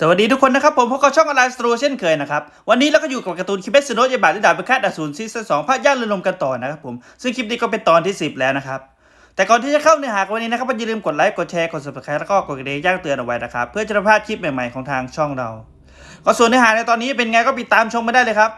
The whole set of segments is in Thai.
สวัสดีทุกคนนะครับ ผมพบกับช่องออนไลน์สโตรเช่นเคยนะครับ วันนี้เราก็อยู่กับการ์ตูนคิเบสโนยบาทที่ดาบเป็นคาดอสูรซีซั่นสองภาคย่านเรือลมกันต่อนะครับผมซึ่งคลิปนี้ก็เป็นตอนที่ 10 แล้วนะครับ แต่ก่อนที่จะเข้าเนื้อหาวันนี้นะครับอย่าลืมกดไลค์กดแชร์กด subscribe แล้วก็กดกระดิ่งแจ้งเตือนเอาไว้นะครับเพื่อจะได้ไม่พลาดคลิปใหม่ๆของทางช่องเราก็ส่วนเนื้อหาในตอนนี้เป็นไงก็ติดตามชมมาได้เลยครับ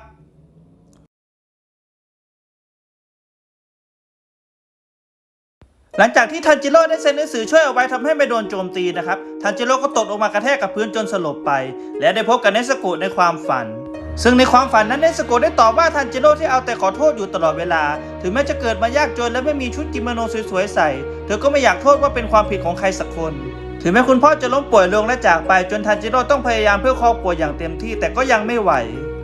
หลังจากที่ทันจิโร่ได้เซ็นหนังสือช่วยเอาไว้ทำให้ไม่โดนโจมตีนะครับทันจิโร่ก็ตกลงมากระแทกกับพื้นจนสลบไป และได้พบกับเนสโกะในความฝัน ซึ่งในความฝันนั้นเนสโกะได้ตอบว่าทันจิโร่ที่เอาแต่ขอโทษอยู่ตลอดเวลา ถึงแม้จะเกิดมายากจนและไม่มีชุดกิโมโนสวยๆใส่ เธอก็ไม่อยากโทษว่าเป็นความผิดของใครสักคน ถึงแม้คุณพ่อจะล้มป่วยลงและจากไปจนทันจิโร่ต้องพยายามเพื่อครอบครัวอย่างเต็มที่แต่ก็ยังไม่ไหว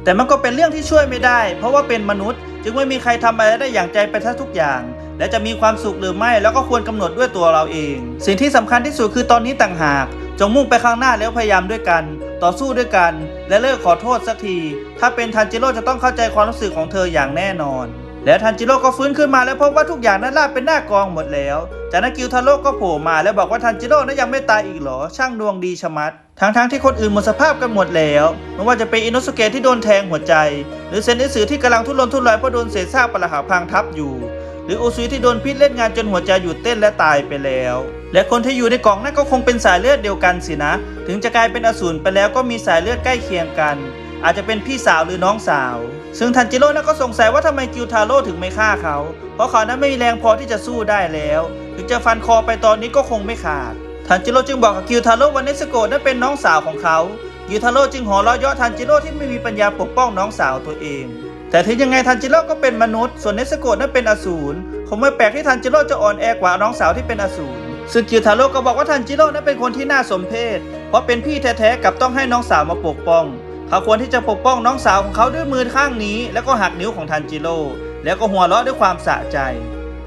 แต่มันก็เป็นเรื่องที่ช่วยไม่ได้ เพราะว่าเป็นมนุษย์ จึงไม่มีใครทำอะไรได้อย่างใจไปทั้งทุกอย่าง และจะมีความสุขหรือไม่แล้วก็ควรกำหนดด้วยตัวเราเอง สิ่งที่สำคัญที่สุดคือตอนนี้ต่างหาก จงมุ่งไปข้างหน้าแล้วพยายามด้วยกัน ต่อสู้ด้วยกัน และเลิกขอโทษสักที ถ้าเป็นทันจิโร่จะต้องเข้าใจความรู้สึกของเธออย่างแน่นอน แล้วทันจิโร่ก็ฟื้นขึ้นมาแล้วพบว่าทุกอย่างนั้นราบเป็นหน้ากองหมดแล้ว จากนั้นกิวทาโร่ก็โผล่มาแล้วบอกว่าทันจิโร่นั้นยังไม่ตายอีกหรอ ช่างดวงดีชะมัดทั้งๆที่คนอื่นหมดสภาพกันหมดแล้วไม่ว่าจะเป็นอินโนสเกะที่โดนแทงหัวใจ หรือเซนอิสือที่กำลังทุรนทุรายเพราะโดนเศษซากปรักหักพังทับอยู่ รือโอซุยที่โดนพิษเล่นงานจนหัวใจหยุดเต้นและตายไปแล้ว และคนที่อยู่ในกล่องนั่นก็คงเป็นสายเลือดเดียวกันสินะ ถึงจะกลายเป็นอสูรไปแล้วก็มีสายเลือดใกล้เคียงกัน อาจจะเป็นพี่สาวหรือน้องสาว ซึ่งทันจิโร่นั้นก็สงสัยว่าทำไมกิวทาโร่ถึงไม่ฆ่าเขา เพราะเขานั้นไม่มีแรงพอที่จะสู้ได้แล้ว ถึงจะฟันคอไปตอนนี้ก็คงไม่ขาดทันจิโร่จึงบอกกับกิวทาโร่ว่าเนสโกะนั้นเป็นน้องสาวของเขากิวทาโร่จึงหัวเราะเยาะทันจิโร่ที่ไม่มีปัญญาปกป้องน้องสาวตัวเอง แต่ถึงยังไงทันจิโร่ก็เป็นมนุษย์ ส่วนเนสโกะนั้นเป็นอสูรคงไม่แปลกที่ทันจิโร่จะอ่อนแอกว่าน้องสาวที่เป็นอสูรซึ่งกิวทาโร่ก็บอกว่าทันจิโร่นั้นเป็นคนที่น่าสมเพชเพราะเป็นพี่แท้ๆกับต้องให้น้องสาวมาปกป้อง เขาควรที่จะปกป้องน้องสาวของเขาด้วยมือข้างนี้ แล้วก็หักนิ้วของทันจิโร่แล้วก็หัวเราะด้วยความสะใจ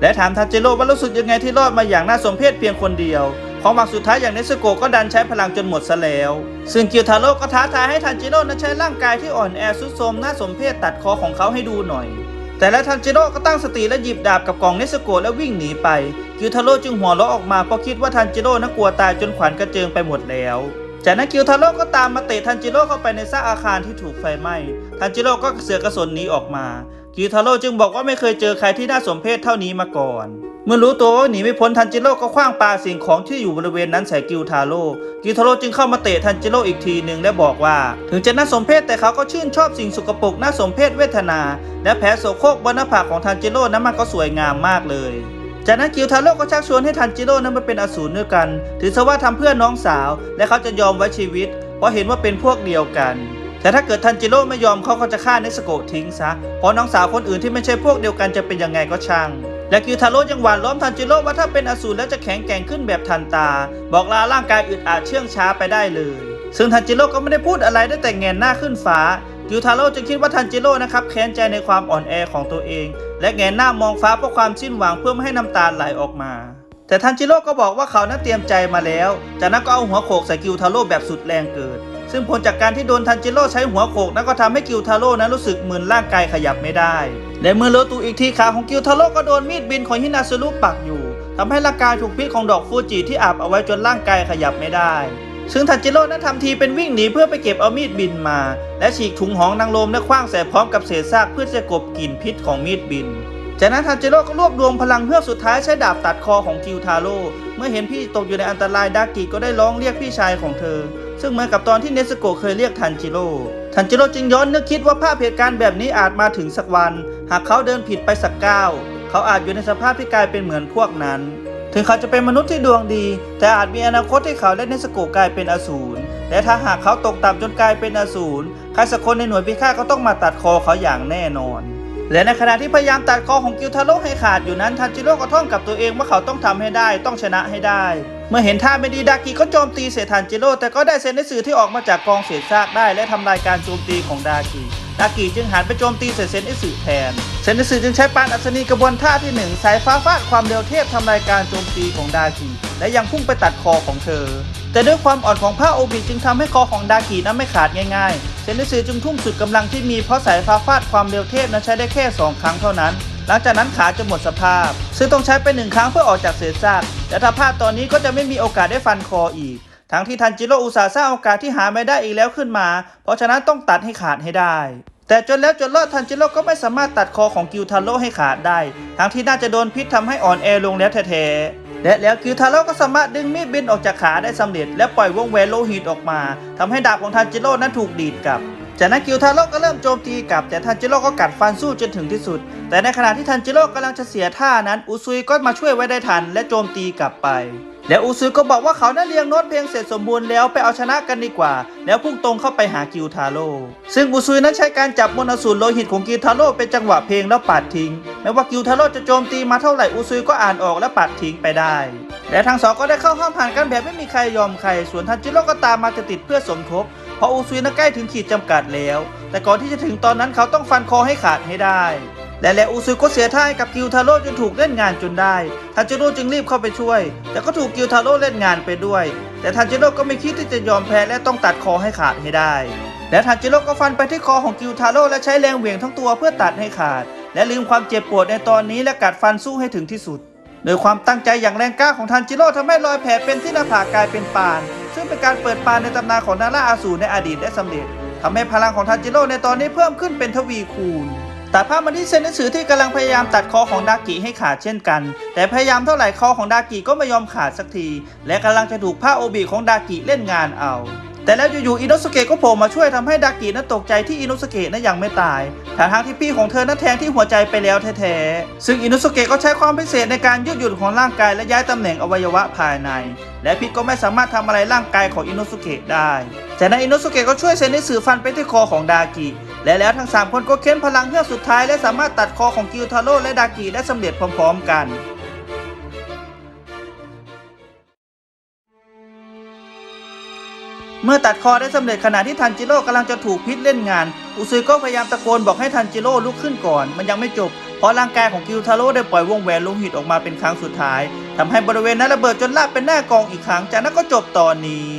และถามทันจิโร่ว่ารู้สึกยังไงที่รอดมาอย่างน่าสมเพชเพียงคนเดียว ของหมักสุดท้ายอย่างเนสโกก็ดันใช้พลังจนหมดซะแล้ว ซึ่งกิวทาโร่ก็ท้าทายให้ทันจิโร่นั้นใช้ร่างกายที่อ่อนแอสุดโทมน่าสมเพชตัดคอของเขาให้ดูหน่อย แต่แล้วทันจิโร่ก็ตั้งสติและหยิบดาบกับกล่องเนสโกแล้ววิ่งหนีไป กิวทาโร่จึงหัวเราะออกมาเพราะคิดว่าทันจิโร่นั้นกลัวตายจนขวัญกระเจิงไปหมดแล้ว จากนั้นกิวทาโร่ก็ตามมาเตะทันจิโร่เข้าไปในซากอาคารที่ถูกไฟไหม้ ทันจิโร่ก็เสือกกระสนหนีออกมากิวทาโร่จึงบอกว่าไม่เคยเจอใครที่น่าสมเพชเท่านี้มาก่อน เมื่อรู้ตัวว่าหนีไม่พ้นทันจิโร่ก็คว้างปาสิ่งของที่อยู่บริเวณนั้นใส่กิวทาโร่กิวทาโร่จึงเข้ามาเตะทันจิโร่อีกทีหนึ่งและบอกว่า ถึงจะน่าสมเพชแต่เขาก็ชื่นชอบสิ่งสกปรกน่าสมเพชเวทนา และแผลโสโครกบนหน้าผากของทันจิโร่นั้นมันก็สวยงามมากเลยจากนั้นกิวทาโร่ก็ชักชวนให้ทันจิโร่นั้นมาเป็นอสูรด้วยกัน ถือซะว่าทำเพื่อน้องสาว และเขาจะยอมไว้ชีวิต เพราะเห็นว่าเป็นพวกเดียวกัน แต่ถ้าเกิดทันจิโร่ไม่ยอมเขาก็จะฆ่าเนสโกะทิ้งซะ เพราะน้องสาวคนอื่นที่ไม่ใช่พวกเดียวกันจะเป็นยังไงก็ช่างและกิวทาโร่ยังหวานล้อมทันจิโร่ว่าถ้าเป็นอสูรแล้วจะแข็งแกร่งขึ้นแบบทันตา บอกลาร่างกายอึดอัดเชื่องช้าไปได้เลย ซึ่งทันจิโร่ก็ไม่ได้พูดอะไรได้แต่แงนหน้าขึ้นฟ้ากิวทาโร่จึงคิดว่าทันจิโร่นะครับแค้นใจในความอ่อนแอของตัวเอง และแงนหน้ามองฟ้าเพราะความสิ้นหวังเพื่อไม่ให้น้ำตาไหลออกมา แต่ทันจิโร่ก็บอกว่าเขานั้นเตรียมใจมาแล้ว จากนั้นก็เอาหัวโขกใส่กิวทาโร่แบบสุดแรงเกิด ซึ่งผลจากการที่โดนทันจิโร่ใช้หัวโขกนั้นก็ทำให้กิวทาโร่นั้นรู้สึกมึนร่างกายขยับไม่ได้ และเมื่อเลตูอีกทีขาของกิวทาโร่ก็โดนมีดบินของฮินาซึรุปักอยู่ทำให้ร่างกายถูกพิษของดอกฟูจิที่อาบเอาไว้จนร่างกายขยับไม่ได้ ซึ่งทันจิโร่นั้นทำทีเป็นวิ่งหนีเพื่อไปเก็บเอามีดบินมา และฉีกถุงหองนางลมและคว้างใส่พร้อมกับเศษซากเพื่อจะกบกลิ่นพิษของมีดบินจากนั้นทันจิโร่ก็รวบรวมพลังเพื่อสุดท้ายใช้ดาบตัดคอของกิวทาโร่เมื่อเห็นพี่ตกอยู่ในอันตรายดากิก็ได้ร้องเรียกพี่ชายของเธอ ซึ่งเหมือนกับตอนที่เนสโกเคยเรียกทันจิโร่ ทันจิโร่จึงย้อนนึกคิดว่าภาพเหตุการณ์แบบนี้อาจมาถึงสักวัน หากเขาเดินผิดไปสักก้าวเขาอาจอยู่ในสภาพที่กลายเป็นเหมือนพวกนั้น ถึงเขาจะเป็นมนุษย์ที่ดวงดี แต่อาจมีอนาคตที่เขาและเนสโกกลายเป็นอสูรและถ้าหากเขาตกต่ำจนกลายเป็นอสูรใครสักคนในหน่วยพิฆาตก็ต้องมาตัดคอเขาอย่างแน่นอน และในขณะที่พยายามตัดคอของกิวทาโร่ให้ขาดอยู่นั้นทันจิโร่ก็ท่องกับตัวเองว่าเขาต้องทำให้ได้ต้องชนะให้ได้ เมื่อเห็นท่าไม่ดีดากิก็โจมตีเสยทันจิโร่แต่ก็ได้เซนในสื่อที่ออกมาจากกองเศษซากได้ และทำลายการโจมตีของดากิดากิจึงหันไปโจมตีเสยเซนในสื่อแทน เซนในสื่อจึงใช้ปานอัศนีกระบวนท่าที่หนึ่งสายฟ้าฟาดความเร็วเทพทำลายการโจมตีของดากิและยังพุ่งไปตัดคอของเธอ แต่ด้วยความอ่อนของผ้าโอบิจึงทำให้คอของดากินั้นไม่ขาดง่ายๆ เซนนิสือจึงทุ่มสุดกำลังที่มีเพราะสายฟ้าฟาดความเร็วเทพนั้นใช้ได้แค่ 2 ครั้งเท่านั้น หลังจากนั้นขาจะหมดสภาพ ซึ่งต้องใช้ไปหนึ่งครั้งเพื่อออกจากเศษซาก แต่ถ้าพลาดตอนนี้ก็จะไม่มีโอกาสได้ฟันคออีก ทั้งที่ทันจิโร่อุตสาห์สร้างโอกาสที่หาไม่ได้อีกแล้วขึ้นมา เพราะฉะนั้นต้องตัดให้ขาดให้ได้ แต่จนแล้วจนรอดทันจิโร่ก็ไม่สามารถตัดคอของกิวทาโร่ให้ขาดได้ ทั้งที่น่าจะโดนพิษทำให้อ่อนแอลงแล้วแท้ๆและแล้วกิวทาโร่ก็สามารถดึงมีดบินออกจากขาได้สำเร็จ และปล่อยวงแหวนโลหิตออกมาทำให้ดาบของทันจิโร่นั้นถูกดีดกลับ จากนั้นกิวทาโร่ก็เริ่มโจมตีกลับ แต่ทันจิโร่ก็กัดฟันสู้จนถึงที่สุด แต่ในขณะที่ทันจิโร่กำลังจะเสียท่านั้นอุซุยก็มาช่วยไว้ได้ทัน และโจมตีกลับไป แล้วอุซุยก็บอกว่าเขานั้นเรียงโน้ตเพลงเสร็จสมบูรณ์แล้วไปเอาชนะกันดีกว่า แล้วพุ่งตรงเข้าไปหากิวทาโร่ซึ่งอุซุยนั้นใช้การจับมนต์อสูรโลหิตของกิวทาโร่เป็นจังหวะเพลงแล้วปัดทิ้งไม่ว่ากิวทาโร่จะโจมตีมาเท่าไหร่อุซุยก็อ่านออกและปัดทิ้งไปได้และทั้งสองก็ได้เข้าห้ามผ่านกันแบบไม่มีใครยอมใครส่วนทันจิโร่ก็ตามมาติดเพื่อสมทบ เพราะอุซุยนั้นใกล้ถึงขีดจำกัดแล้ว แต่ก่อนที่จะถึงตอนนั้นเขาต้องฟันคอให้ขาดให้ได้ และแล้วอุซุยก็เสียท่าให้กับกิวทาโร่จนถูกเล่นงานจนได้ทันจิโร่จึงรีบเข้าไปช่วย แต่ก็ถูกกิวทาโร่เล่นงานไปด้วย แต่ทันจิโร่ก็ไม่คิดที่จะยอมแพ้และต้องตัดคอให้ขาดให้ได้ และทันจิโร่ก็ฟันไปที่คอของกิวทาโร่และใช้แรงเหวี่ยงทั้งตัวเพื่อตัดให้ขาด และลืมความเจ็บปวดในตอนนี้และกัดฟันสู้ให้ถึงที่สุดโดยความตั้งใจอย่างแรงกล้าของทันจิโร่ทำให้รอยแผลเป็นที่หน้าผากกลายเป็นปาน ซึ่งเป็นการเปิดปานในตำนานของนาราอาสูรในอดีตได้สำเร็จทำให้พลังของทันจิโร่ในตอนนี้เพิ่มขึ้นเป็นทวีคูณตัดภาพมาที่เซนนิสือที่กำลังพยายามตัดคอของดากิให้ขาดเช่นกัน แต่พยายามเท่าไหร่คอของดากิก็ไม่ยอมขาดสักที และกำลังจะถูกผ้าโอบิของดากิเล่นงานเอา แต่แล้วอยู่ๆอินโนสเกะก็โผล่มาช่วยทำให้ดากินั้นตกใจที่อินโนสเกะนั้นยังไม่ตายทั้งที่พี่ของเธอนั้นแทงที่หัวใจไปแล้วแท้ๆ ซึ่งอินโนสเกะก็ใช้ความพิเศษในการยืดหยุ่นของร่างกายและย้ายตำแหน่งอวัยวะภายใน และพิษก็ไม่สามารถทำอะไรร่างกายของอินโนสเกะได้ จากนั้นอินโนสเกะก็ช่วยเซนิสือฟันไปที่คอของดากิ และแล้วทั้งสามคนก็เค้นพลังเฮือกสุดท้ายและสามารถตัดคอของกิวทาโร่และดากิได้สำเร็จพร้อม ๆ กัน เมื่อตัดคอได้สำเร็จขณะที่ทันจิโร่กำลังจะถูกพิษเล่นงาน อุซุยก็พยายามตะโกนบอกให้ทันจิโร่ลุกขึ้นก่อน มันยังไม่จบ เพราะร่างกายของกิวทาโร่ได้ปล่อยวงแหวนโลหิตออกมาเป็นครั้งสุดท้ายทำให้บริเวณนั้นระเบิดจนลาบเป็นหน้ากองอีกครั้ง จากนั้นก็จบตอนนี้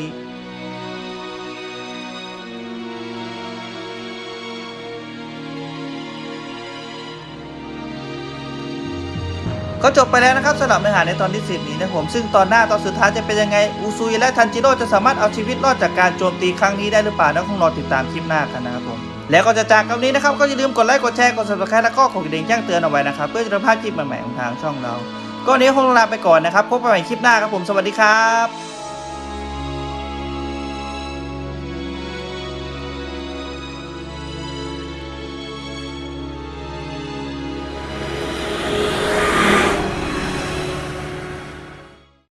ก็จบไปแล้วนะครับสำหรับเนื้อหาในตอนที่ 10 นี้นะผม ซึ่งตอนหน้าตอนสุดท้ายจะเป็นยังไง อุซุยและทันจิโร่จะสามารถเอาชีวิตรอดจากการโจมตีครั้งนี้ได้หรือเปล่านะคงรอติดตามคลิปหน้ากันนะครับผม แล้วก็จะจากคำนี้นะครับ ก็อย่าลืมกดไลค์กดแชร์กด subscribe แล้วก็กดกระดิ่งแจ้งเตือนเอาไว้นะครับเพื่อจะได้พลาดคลิปใหม่ๆของทางช่องเรา ก็นี้คงลาไปก่อนนะครับพบกันใหม่คลิปหน้าครับผมสวัสดีครับ